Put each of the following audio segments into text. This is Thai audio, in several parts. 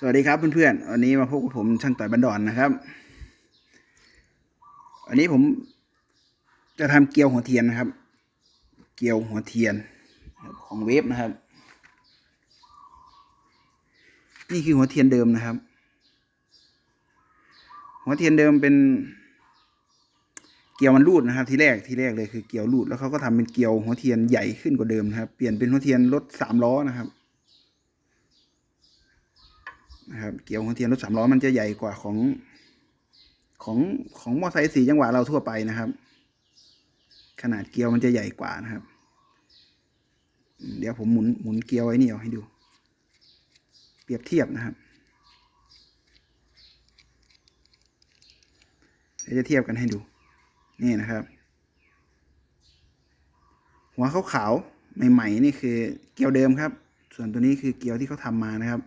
สวัสดีครับเพื่อนๆวันนี้มาพบกับผมช่างต่อยบันดอนนะครับ วันนี้ผมจะทำเกลียวหัวเทียนนะครับ เกลียวหัวเทียนของเวฟนะครับ นี่คือหัวเทียนเดิมนะครับ หัวเทียนเดิมเป็น เกลียวมันรูดนะครับ ทีแรกทีแรกเลยคือเกลียวรูดแล้วเขาก็ทำเป็นเกลียวหัวเทียนใหญ่ขึ้นกว่าเดิมนะครับ เปลี่ยนเป็นหัวเทียนรถสามล้อนะครับ นะครับเกียวหัวเทียนรถสามล้อมันจะใหญ่กว่าของ ของของมอไซค์สี่จังหวะเราทั่วไปนะครับ ขนาดเกียวมันจะใหญ่กว่านะครับ เดี๋ยวผมหมุนหมุนเกียวไว้นี่เอาให้ดู เปรียบเทียบนะครับเดี๋ยวจะเทียบกันให้ดู นี่นะครับ หัวขาวๆใหม่ ๆ นี่คือเกียวเดิมครับ ส่วนตัวนี้คือเกียวที่เขาทำมานะครับ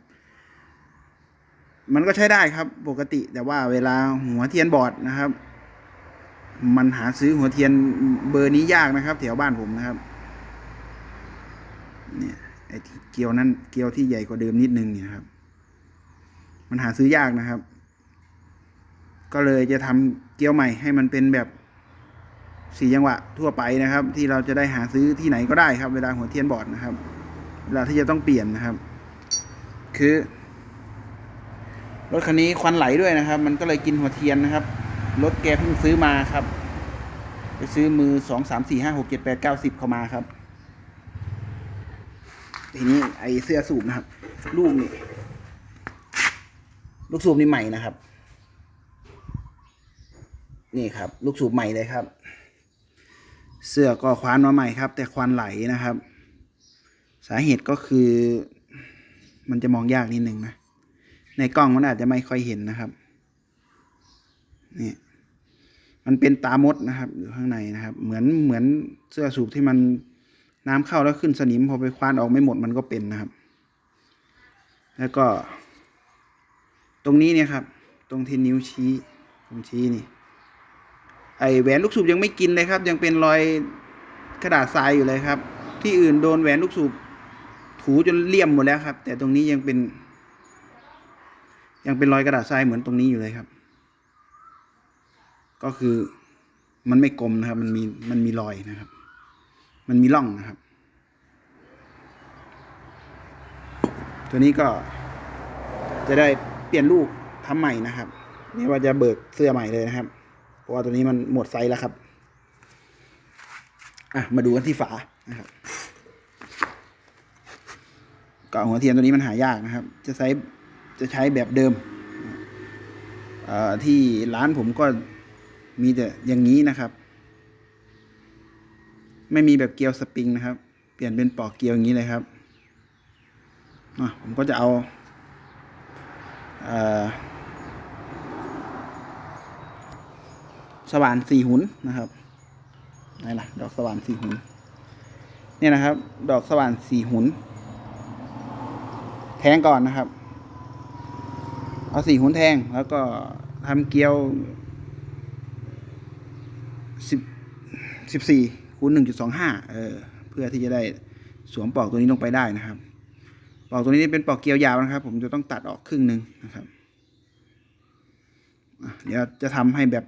มันก็ใช้ได้ครับปกติ แต่ว่าเวลาหัวเทียนบอดนะครับ มันหาซื้อหัวเทียนเบอร์นี้ยากนะครับ แถวบ้านผมนะครับ เนี่ยไอ้เกลียวนั้นเกลียวที่ใหญ่กว่าเดิมนิดนึงเนี่ยครับ มันหาซื้อยากนะครับ ก็เลยจะทำเกลียวใหม่ให้มันเป็นแบบสี่จังหวะทั่วไปนะครับ ที่เราจะได้หาซื้อที่ไหนก็ได้ครับ เวลาหัวเทียนบอดนะครับ เวลาที่จะต้องเปลี่ยนนะครับ คือ รถคันนี้ควันไหลด้วยนะครับ มันก็เลยกินหัวเทียนนะครับ รถแกเพิ่งซื้อมาครับ ไปซื้อมือสองสามสี่ห้าหกเจ็ดแปดเก้าสิบเข้ามาครับ ทีนี้ไอเสื้อสูบนะครับ ลูกนี่ลูกสูบนี่ใหม่นะครับ นี่ครับ ลูกสูบใหม่เลยครับ เสื้อก็คว้านมาใหม่ครับ แต่ควันไหลนะครับ สาเหตุก็คือ มันจะมองยากนิดนึงนะ ในกล้องมันอาจจะไม่ค่อยเห็นนะครับนี่มันเป็นตามดนะครับ อยู่ข้างในนะครับ เหมือนเหมือนเสื้อสูบที่มันน้ำเข้าแล้วขึ้นสนิมพอไปคว้านออกไม่หมดมันก็เป็นนะครับ แล้วก็ ตรงนี้เนี่ยครับ ตรงที่นิ้วชี้ผมชี้นี่ ไอแหวนลูกสูบยังไม่กินเลยครับ ยังเป็นรอยกระดาษทรายอยู่เลยครับ ที่อื่นโดนแหวนลูกสูบถูจนเลี่ยมหมดแล้วครับ แต่ตรงนี้ยังเป็น ยังเป็นรอยกระดาษทรายเหมือนตรงนี้อยู่เลยครับ ก็คือมันไม่กลมนะครับ มันมีมันมีรอยนะครับ มันมีร่องนะครับ ตัวนี้ก็จะได้เปลี่ยนลูกทำใหม่นะครับนี่ว่าจะเบิกเสื้อใหม่เลยนะครับ เพราะว่าตัวนี้มันหมดไซส์แล้วครับอะมาดูกันที่ฝานะครับก็หัวเทียนตัวนี้มันหายากนะครับ จะใช้ จะใช้แบบเดิมที่ร้านผมก็มีแต่อย่างนี้นะครับ ไม่มีแบบเกลียวสปริงนะครับ เปลี่ยนเป็นปอกเกลียวอย่างนี้เลยครับผมก็จะเอาสว่านสี่หุนนะครับไหละดอกสว่านสี่หุนเนี่ยนะครับ ดอกสว่านสี่หุน แทงก่อนนะครับ เอาสี่หุนแทง แล้วก็ทำเกลียวสิบสิบสี่คูณหนึ่งจุดสองห้าเออเพื่อที่จะได้สวมปลอกตัวนี้ลงไปได้นะครับปลอกตัวนี้เป็นปลอกเกลียวยาวนะครับ ผมจะต้องตัดออกครึ่งหนึ่งนะครับเดี๋ยวจะทำให้แบบ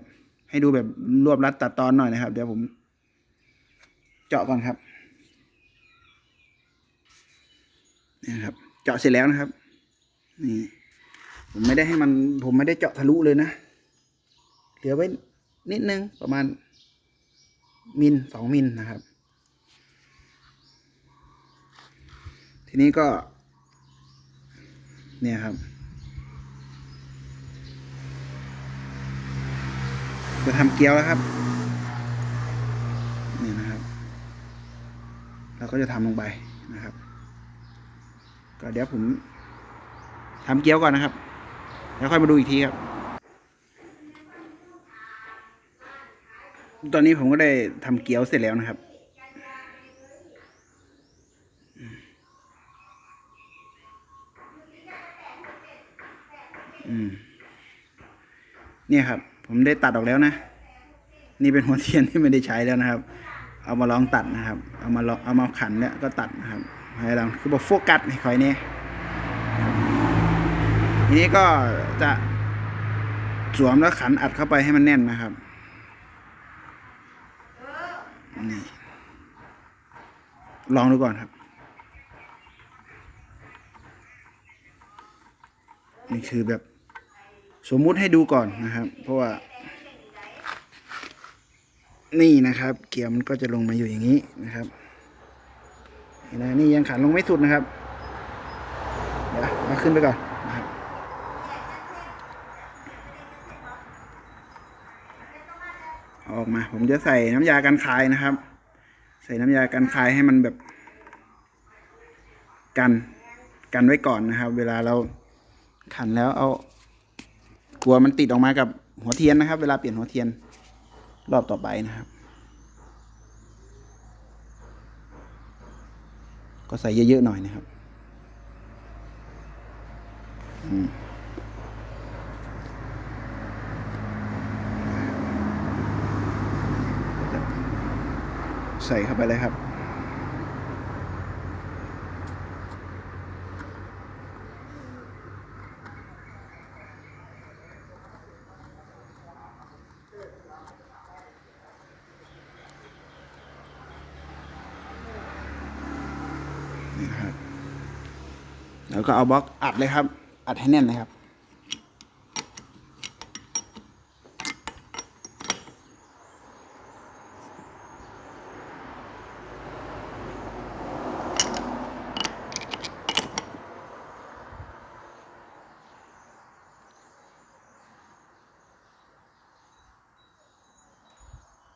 ให้ดูแบบรวบรัดตัดตอนหน่อยนะครับ เดี๋ยวผมเจาะก่อนครับนี่นะครับ เจาะเสร็จแล้วนะครับนี่ ผมไม่ได้ให้มัน ผมไม่ได้เจาะทะลุเลยนะ เหลือไว้นิดนึงประมาณ มิลสองมิลนะครับ ทีนี้ก็ เนี่ยครับ จะทำเกี๊ยวแล้วครับ นี่นะครับ เราก็จะทำลงไปนะครับ ก็เดี๋ยวผมทำเกี๊ยวก่อนนะครับ แล้วค่อยมาดูอีกทีครับ ตอนนี้ผมก็ได้ทำเกี๊ยวเสร็จแล้วนะครับ อืม เนี่ยครับ ผมได้ตัดออกแล้วนะ นี่เป็นหัวเทียนที่ไม่ได้ใช้แล้วนะครับ เอามาลองตัดนะครับ เอามาลองเอามาขันเนี่ยก็ตัดนะครับให้เราคือบอกโฟกัสให้คอยเนี่ย ทีนี้ก็จะสวมแล้วขันอัดเข้าไปให้มันแน่นนะครับนี่ลองดูก่อนครับ นี่คือแบบสมมุติให้ดูก่อนนะครับ เพราะว่า นี่นะครับ เกียร์มันก็จะลงมาอยู่อย่างนี้นะครับนี่ยังขันลงไม่สุดนะครับ เดี๋ยวเอาขึ้นไปก่อน อออกมา ผมจะใส่น้ำยากันคายนะครับ ใส่น้ำยากันคายให้มันแบบกันกันไว้ก่อนนะครับ เวลาเราขันแล้วเอากลัวมันติดออกมากับหัวเทียนนะครับ เวลาเปลี่ยนหัวเทียนรอบต่อไปนะครับ ก็ใส่เยอะๆหน่อยนะครับ อืม ใส่เข้าไปเลยครับนี่ครับแล้วก็เอาบล็อกอัดเลยครับ อัดให้แน่นเลยครับ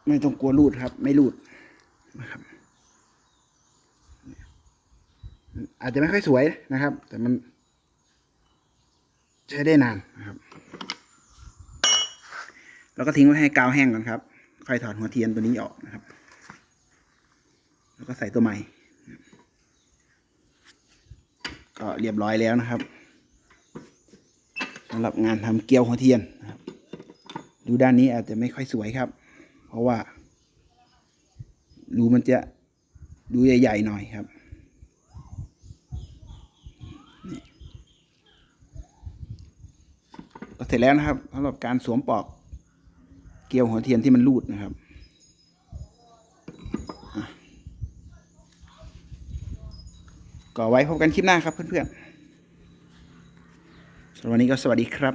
ไม่ต้องกลัวรูดครับ ไม่รูดนะครับ อาจจะไม่ค่อยสวยนะครับ แต่มัน ใช้ได้นานนะครับ แล้วก็ทิ้งไว้ให้กาวแห้งก่อนครับ ค่อยถอดหัวเทียนตัวนี้ออกนะครับ แล้วก็ใส่ตัวใหม่ ก็เรียบร้อยแล้วนะครับสำหรับงานทำเกลียวหัวเทียนนะครับดูด้านนี้อาจจะไม่ค่อยสวยครับ ราะว่ารูมันจะดูใหญ่ ๆ หน่อยครับ ก็เสร็จแล้วนะครับสำหรับการสวมปลอกเกลียวหัวเทียนที่มันรูดนะครับอะก็ไว้พบกันคลิปหน้าครับเพื่อนๆสำหรับวันนี้ก็สวัสดีครับ